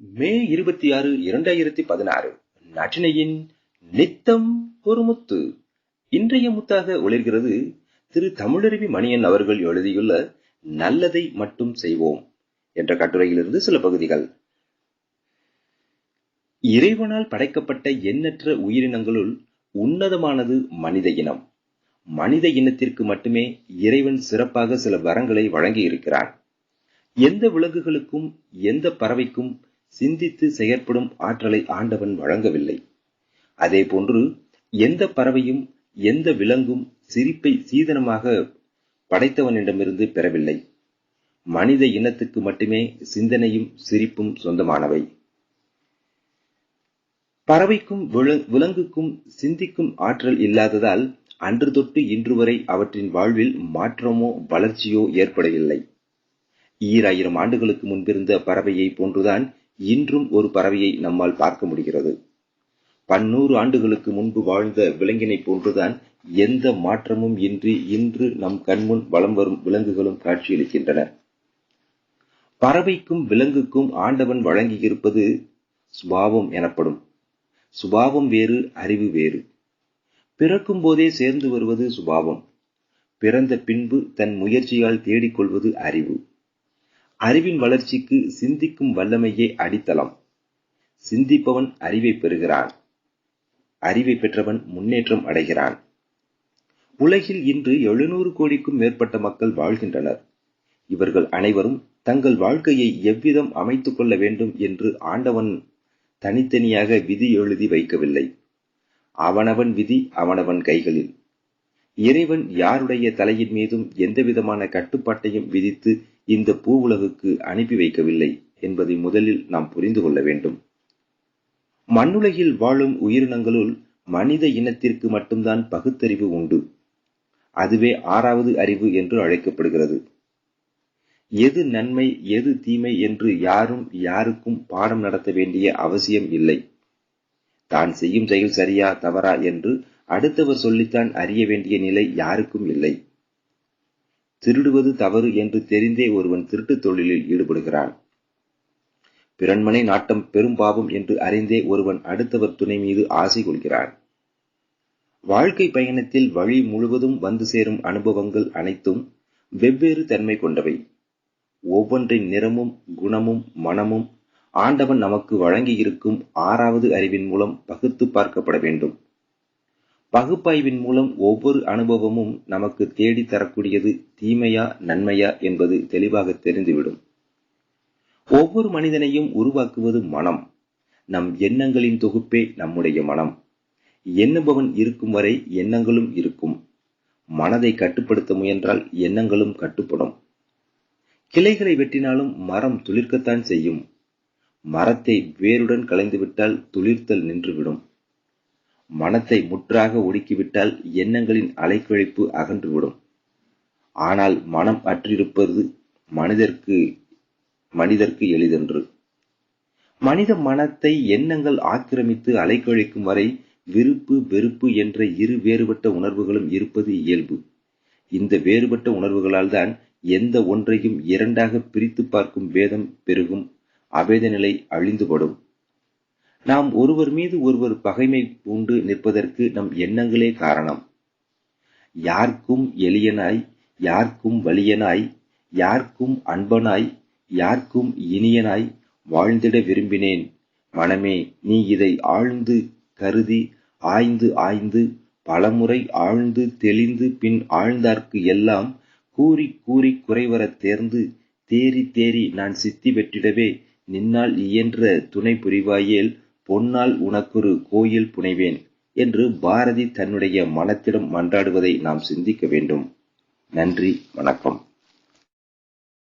மே இருபத்தி ஆறு இரண்டாயிரத்தி பதினாறு நட்டினையின் நித்தம் ஒரு முத்து. இன்றைய முத்தாக ஒளிர்கிறது திரு தமிழருவி மணியன் அவர்கள் எழுதியுள்ள நல்லதை மட்டும் செய்வோம் என்ற கட்டுரையிலிருந்து சில பகுதிகள். இறைவனால் படைக்கப்பட்ட எண்ணற்ற உயிரினங்களுள் உன்னதமானது மனித இனம். மனித இனத்திற்கு மட்டுமே இறைவன் சிறப்பாக சில வரங்களை வழங்கியிருக்கிறான். எந்த விலங்குகளுக்கும் எந்த பறவைக்கும் சிந்தித்து செயற்படும் ஆற்றலை ஆண்டவன் வழங்கவில்லை. அதே போன்று எந்த பறவையும் எந்த விலங்கும் சிரிப்பை சீதனமாக படைத்தவனிடமிருந்து பெறவில்லை. மனித இனத்துக்கு மட்டுமே சிந்தனையும் சிரிப்பும் சொந்தமானவை. பறவைக்கும் விலங்குக்கும் சிந்திக்கும் ஆற்றல் இல்லாததால் அன்று தொட்டு இன்று வரை அவற்றின் வாழ்வில் மாற்றமோ வளர்ச்சியோ ஏற்படவில்லை. ஈராயிரம் ஆண்டுகளுக்கு முன்பிருந்த பறவையை போன்றுதான் இன்றும் ஒரு பறவையை நம்மால் பார்க்க முடிகிறது. பன்னூறு ஆண்டுகளுக்கு முன்பு வாழ்ந்த விலங்கினை போன்றுதான் எந்த மாற்றமும் இன்றி இன்று நம் கண்முன் வலம் வரும் விலங்குகளும் காட்சியளிக்கின்றன. பறவைக்கும் விலங்குக்கும் ஆண்டவன் வழங்கியிருப்பது சுபாவம் எனப்படும். சுபாவம் வேறு அறிவு வேறு. பிறக்கும் போதே சேர்ந்து வருவது சுபாவம். பிறந்த பின்பு தன் முயற்சியால் தேடிக்கொள்வது அறிவு. அறிவின் வளர்ச்சிக்கு சிந்திக்கும் வல்லமையே அடித்தளம். சிந்திப்பவன் அறிவை பெறுகிறான். அறிவை பெற்றவன் முன்னேற்றம் அடைகிறான். உலகில் இன்று எழுநூறு கோடிக்கும் மேற்பட்ட மக்கள் வாழ்கின்றனர். இவர்கள் அனைவரும் தங்கள் வாழ்க்கையை எவ்விதம் அமைத்துக் கொள்ள வேண்டும் என்று ஆண்டவன் தனித்தனியாக விதி எழுதி வைக்கவில்லை. அவனவன் விதி அவனவன் கைகளில். இறைவன் யாருடைய தலையின் மீதும் எந்தவிதமான கட்டுப்பாட்டையும் விதித்து இந்த பூ உலகுக்கு அனுப்பி வைக்கவில்லை என்பதை முதலில் நாம் புரிந்து கொள்ள வேண்டும். மண்ணுலகில் வாழும் உயிரினங்களுள் மனித இனத்திற்கு மட்டும்தான் பகுத்தறிவு உண்டு. அதுவே ஆறாவது அறிவு என்று அழைக்கப்படுகிறது. எது நன்மை எது தீமை என்று யாரும் யாருக்கும் பாடம் நடத்த வேண்டிய அவசியம் இல்லை. தான் செய்யும் செயல் சரியா தவறா என்று அடுத்தவர் சொல்லித்தான் அறிய வேண்டிய நிலை யாருக்கும் இல்லை. திருடுவது தவறு என்று தெரிந்தே ஒருவன் திருட்டுத் தொழிலில் ஈடுபடுகிறான். பிறன்மனை நாட்டம் பெரும் பாவம் என்று அறிந்தே ஒருவன் அடுத்தவர் துணை மீது ஆசை கொள்கிறான். வாழ்க்கை பயணத்தில் வழி முழுவதும் வந்து சேரும் அனுபவங்கள் அனைத்தும் வெவ்வேறு தன்மை கொண்டவை. ஒவ்வொன்றின் நிறமும் குணமும் மனமும் ஆண்டவன் நமக்கு வழங்கியிருக்கும் ஆறாவது அறிவின் மூலம் பகுத்து பார்க்கப்பட வேண்டும். பகுப்பாய்வின் மூலம் ஒவ்வொரு அனுபவமும் நமக்கு தேடி தரக்கூடியது தீமையா நன்மையா என்பது தெளிவாக தெரிந்துவிடும். ஒவ்வொரு மனிதனையும் உருவாக்குவது மனம். நம் எண்ணங்களின் தொகுப்பே நம்முடைய மனம். எண்ணுபவன் இருக்கும் வரை எண்ணங்களும் இருக்கும். மனதை கட்டுப்படுத்த முயன்றால் எண்ணங்களும் கட்டுப்படும். கிளைகளை வெட்டினாலும் மரம் துளிர்க்கத்தான் செய்யும். மரத்தை வேருடன் கலைந்துவிட்டால் துளிர்த்தல் நின்றுவிடும். மனத்தை முற்றாக ஒடுக்கிவிட்டால் எண்ணங்களின் அலைக்கழிப்பு அகன்றுவிடும். ஆனால் மனம் அற்றிருப்பது மனிதர்க்கு மனிதர்க்கு எளிதென்று. மனித மனத்தை எண்ணங்கள் ஆக்கிரமித்து அலைக்கழிக்கும் வரை விருப்பு வெறுப்பு என்ற இரு வேறுபட்ட உணர்வுகளும் இருப்பது இயல்பு. இந்த வேறுபட்ட உணர்வுகளால் தான் எந்த ஒன்றையும் இரண்டாக பிரித்து பார்க்கும் வேதம் பெருகும் அபேத நிலை அழிந்துபடும். நாம் ஒருவர் மீது ஒருவர் பகைமை பூண்டு நிற்பதற்கு நம் எண்ணங்களே காரணம். யாருக்கும் எளியனாய் யாருக்கும் வலியனாய் யாருக்கும் அன்பனாய் யாருக்கும் இனியனாய் வாழ்ந்திட விரும்பினேன். மனமே நீ இதை ஆழ்ந்து கருதி ஆய்ந்து ஆய்ந்து பலமுறை ஆழ்ந்து தெளிந்து பின் ஆழ்ந்தார்க்கு எல்லாம் கூறி கூறி குறைவரத் தேர்ந்து தேறி தேறி நான் சித்தி பெற்றிடவே நின்னால் இயன்ற துணை புரிவாயேல் பொன்னால் உனக்கொரு கோயில் புனைவேன் என்று பாரதி தன்னுடைய மனத்திடம் மன்றாடுவதை நாம் சிந்திக்க வேண்டும். நன்றி வணக்கம்.